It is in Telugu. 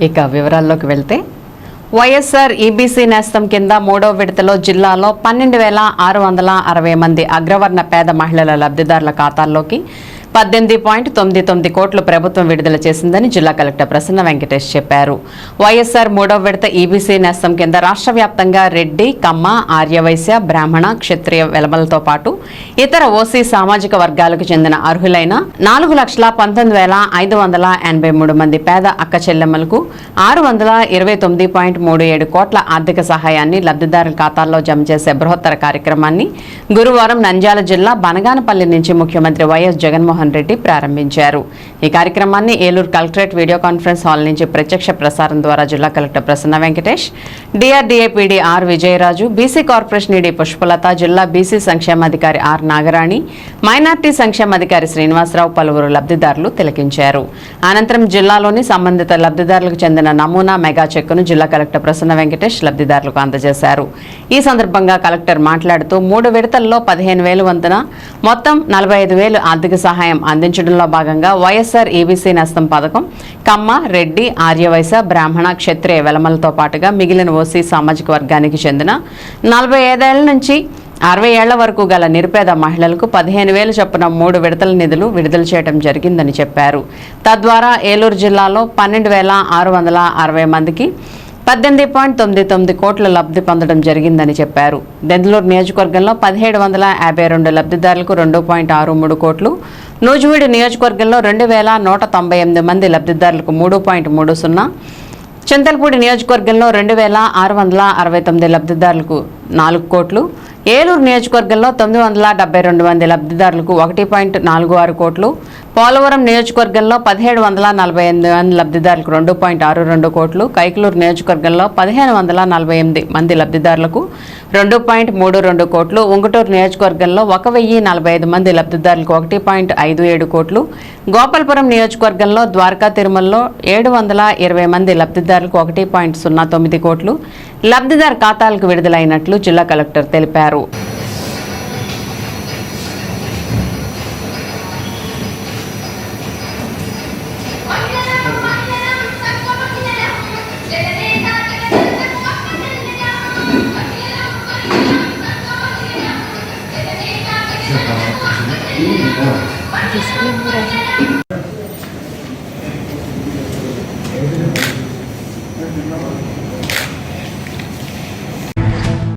ఇక వివరాల్లోకి వెళ్తే వైఎస్ఆర్ ఈబీసీ నేస్తం కింద మూడో విడతలో జిల్లాలో పన్నెండు వేల ఆరు వందల అరవై మంది అగ్రవర్ణ పేద మహిళల లబ్ధిదారుల ఖాతాల్లోకి పద్దెనిమిది పాయింట్ తొమ్మిది తొమ్మిది కోట్లు ప్రభుత్వం విడుదల చేసిందని జిల్లా కలెక్టర్ ప్రసన్న వెంకటేష్ చెప్పారు. వైఎస్ఆర్ మూడవ విడత ఈబీసీ నేస్తం కింద రాష్ట్ర వ్యాప్తంగా రెడ్డి కమ్మ ఆర్యవైశ్య బ్రాహ్మణ క్షత్రియ వెలమలతో పాటు ఇతర ఓసీ సామాజిక వర్గాలకు చెందిన అర్హులైన నాలుగు లక్షల పంతొమ్మిది వేల ఐదు వందల ఎనభై మూడు మంది పేద అక్క చెల్లెమ్మలకు ఆరు వందల ఇరవై తొమ్మిది పాయింట్ మూడు ఏడు కోట్ల ఆర్థిక సహాయాన్ని లబ్ధిదారుల ఖాతాల్లో జమ చేసే బృహత్తర కార్యక్రమాన్ని గురువారం నంద్యాల జిల్లా బనగానపల్లి నుంచి ముఖ్యమంత్రి వైఎస్ జగన్మోహన్ రెడ్డి ప్రారంభించారు. ఈ కార్యక్రమాన్ని Eluru collectorate video conference hall నుంచి ప్రత్యక్ష ప్రసారం ద్వారా జిల్లా collector Prasanna Venkatesh DRDA PD R Vijayaraju BC corporation ED Pushpalatha జిల్లా బీసీ సంక్షేమాధికారి ఆర్ నాగరాణి మైనార్టీ సంక్షేమాధికారి శ్రీనివాసరావు పలువురు లబ్ధిదారులు తిలకించారు. అనంతరం జిల్లాలోని సంబంధిత లబ్ధిదారులకు చెందిన నమూనా మెగా చెక్కును జిల్లా కలెక్టర్ ప్రసన్న వెంకటేష్ లబ్ధిదారులకు అందజేశారు. ఈ సందర్భంగా కలెక్టర్ మాట్లాడుతూ మూడు విడతల్లో పదిహేను వేలు వంతున మొత్తం నలభై ఐదు వేలు ఆర్థిక సహాయం అందించడంలో భాగంగా వైఎస్ఆర్ ఈబీసీ నస్తం పథకం కమ్మ రెడ్డి ఆర్యవైశ్య బ్రాహ్మణ క్షత్రియ వెలమలతో పాటుగా మిగిలిన ఓసీ సామాజిక వర్గానికి చెందిన నలభై ఐదేళ్ళ నుంచి అరవై ఏళ్ళ వరకు గల నిరుపేద మహిళలకు పదిహేను వేలు చొప్పున మూడు విడతల నిధులు విడుదల చేయడం జరిగిందని చెప్పారు. తద్వారా ఏలూరు జిల్లాలో పన్నెండు వేల ఆరు వందల అరవై మందికి పద్దెనిమిది పాయింట్ తొమ్మిది తొమ్మిది కోట్ల లబ్ధి పొందడం జరిగిందని చెప్పారు. దెందులూరు నియోజకవర్గంలో పదిహేడు వందల యాభై రెండు లబ్ధిదారులకు రెండు పాయింట్ ఆరు మూడు కోట్లు నూజివీడు నియోజకవర్గంలో రెండు వేల నూట తొంభై ఎనిమిది మంది లబ్ధిదారులకు మూడు పాయింట్ మూడు సున్నా. చింతలపూడి నియోజకవర్గంలో రెండు వేల ఆరు వందల అరవై తొమ్మిది లబ్ధిదారులకు నాలుగు కోట్లు. ఏలూరు నియోజకవర్గంలో తొమ్మిది వందల డెబ్బై రెండు మంది లబ్ధిదారులకు ఒకటి పాయింట్ నాలుగు ఆరు కోట్లు. పోలవరం నియోజకవర్గంలో పదిహేడు వందల నలభై ఎనిమిది మంది లబ్ధిదారులకు రెండు పాయింట్ ఆరు రెండు కోట్లు కైకలూరు నియోజకవర్గంలో పదిహేను వందల నలభై ఎనిమిది మంది లబ్ధిదారులకు రెండు పాయింట్ మూడు రెండు కోట్లు ఉంగుటూరు నియోజకవర్గంలో ఒక వెయ్యి నలభై ఐదు మంది లబ్ధిదారులకు ఒకటి పాయింట్ ఐదు ఏడు కోట్లు గోపాలపురం నియోజకవర్గంలో ద్వారకా తిరుమలలో ఏడు వందల ఇరవై మంది లబ్ధిదారులకు ఒకటి పాయింట్ సున్నా తొమ్మిది కోట్లు లబ్ధిదారు ఖాతాలకు విడుదలైనట్లు జిల్లా కలెక్టర్ తెలిపారు. 있습니다. 알겠습니다.